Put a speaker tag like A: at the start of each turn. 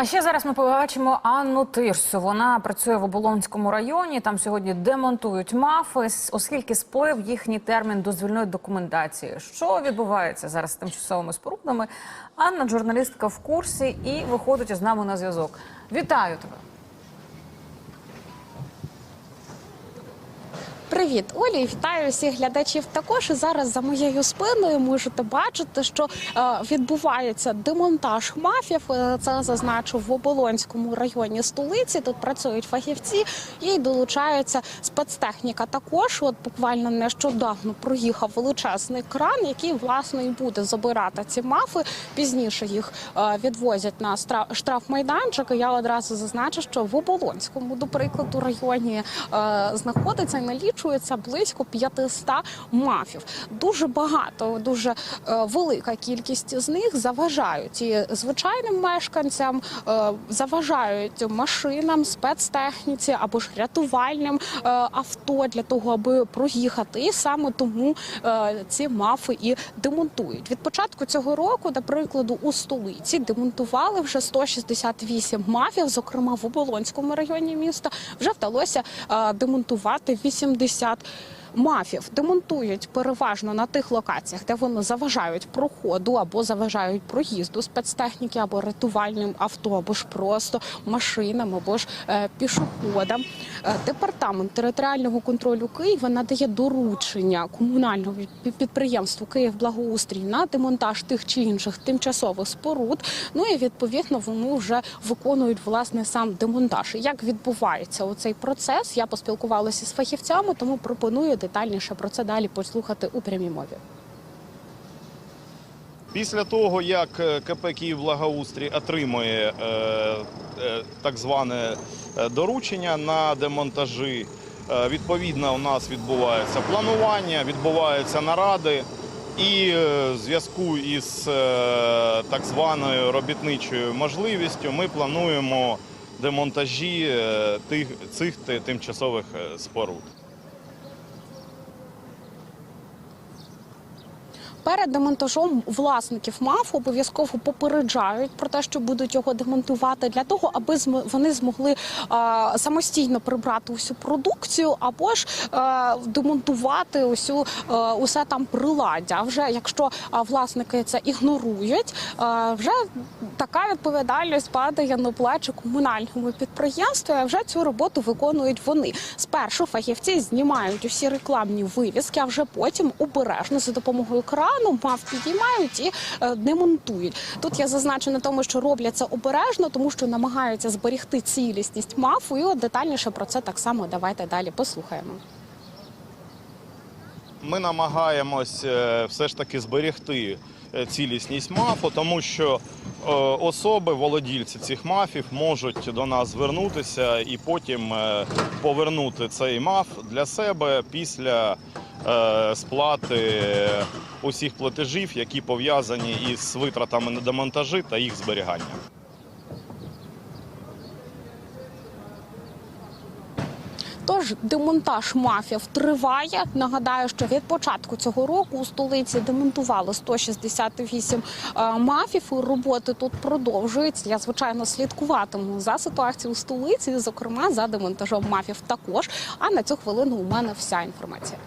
A: А ще зараз ми побачимо Анну Тирсу. Вона працює в Оболонському районі. Там сьогодні демонтують мафи, оскільки сплив їхній термін дозвільної документації. Що відбувається зараз з тимчасовими спорудами? Анна, журналістка в курсі, і виходить з нами на зв'язок. Вітаю тебе.
B: Привіт, Олі, вітаю всіх глядачів. Також зараз за моєю спиною можете бачити, що е, відбувається демонтаж мафів. Е, Це зазначу в Оболонському районі столиці. Тут працюють фахівці і долучається спецтехніка. Також, от буквально нещодавно проїхав величезний кран, який власне і буде забирати ці мафи. Пізніше їх е, відвозять на штрафмайданчик. Я одразу зазначу, що в Оболонському, до прикладу, районі знаходиться і налічується близько 500 мафів. Дуже багато, дуже е, велика кількість з них заважають і звичайним мешканцям, е, заважають машинам, спецтехніці або ж рятувальним е, авто для того, аби проїхати. І саме тому ці мафи і демонтують. Від початку цього року, до прикладу, у столиці демонтували вже 168 мафів, зокрема в Оболонському районі міста. Вже вдалося демонтувати 80 50 Мафів демонтують переважно на тих локаціях, де вони заважають проходу або заважають проїзду спецтехніки, або рятувальним авто, або ж просто машинам, або ж е, пішоходам. Е, департамент територіального контролю Києва надає доручення комунальному пі- підприємству Київблагоустрій на демонтаж тих чи інших тимчасових споруд. Ну і відповідно вони вже виконують власне сам демонтаж. Як відбувається оцей процес? Я поспілкувалася з фахівцями, тому пропоную детальніше про це далі послухати у прямій мові.
C: Після того, як е, КП «Київблагоустрій» отримує е, е, так зване е, доручення на демонтажі, е, відповідно у нас відбувається планування, відбуваються наради. І в зв'язку із так званою робітничою можливістю ми плануємо демонтажі тих, цих тимчасових споруд.
B: Перед демонтажом власників МАФ обов'язково попереджають про те, що будуть його демонтувати для того, аби вони змогли самостійно прибрати усю продукцію, або ж демонтувати усю усе там приладдя. Вже якщо власники це ігнорують, вже така відповідальність падає на плечі комунальному підприємству. А вже цю роботу виконують вони. Спершу фахівці знімають усі рекламні вивіски, а вже потім обережно за допомогою крану мав підіймають і демонтують. Тут я зазначу на тому, що роблять це обережно, тому що намагаються зберегти цілісність мафу. І от детальніше про це так само давайте далі послухаємо.
C: Ми намагаємось е, все ж таки зберегти е, цілісність мафу, тому що е, особи, володільці цих мафів, можуть до нас звернутися і потім повернути цей маф для себе після сплати усіх платежів, які пов'язані із витратами на демонтажі та їх зберігання.
B: Тож демонтаж мафів триває. Нагадаю, що від початку цього року у столиці демонтували 168 е, мафів. Роботи тут продовжуються. Я звичайно слідкуватиму за ситуацією у столиці, зокрема за демонтажом мафів також. А на цю хвилину у мене вся інформація.